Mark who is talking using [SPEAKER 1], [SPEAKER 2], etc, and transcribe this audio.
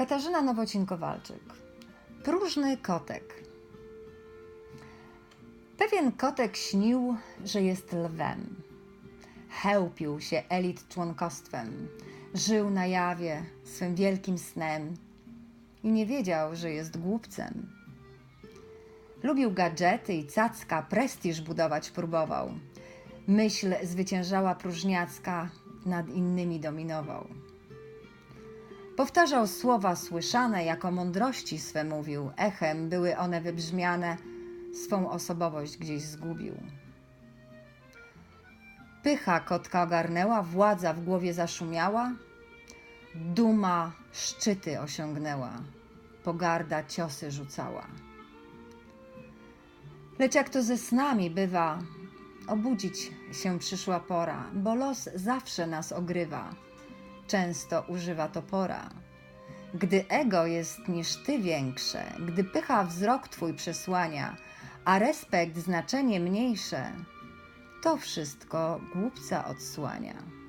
[SPEAKER 1] Katarzyna Nowocin-Kowalczyk. Próżny kotek. Pewien kotek śnił, że jest lwem. Chełpił się elit członkostwem. Żył na jawie swym wielkim snem i nie wiedział, że jest głupcem. Lubił gadżety i cacka, prestiż budować próbował. Myśl zwyciężała próżniacka, nad innymi dominował. Powtarzał słowa słyszane, jako mądrości swe mówił. Echem były one wybrzmiane, swą osobowość gdzieś zgubił. Pycha kotka ogarnęła, władza w głowie zaszumiała, duma szczyty osiągnęła, pogarda ciosy rzucała. Lecz jak to ze snami bywa, obudzić się przyszła pora, bo los zawsze nas ogrywa często używa topora. Gdy ego jest niż ty większe, gdy pycha wzrok twój przesłania, a respekt znaczenie mniejsze, to wszystko głupca odsłania.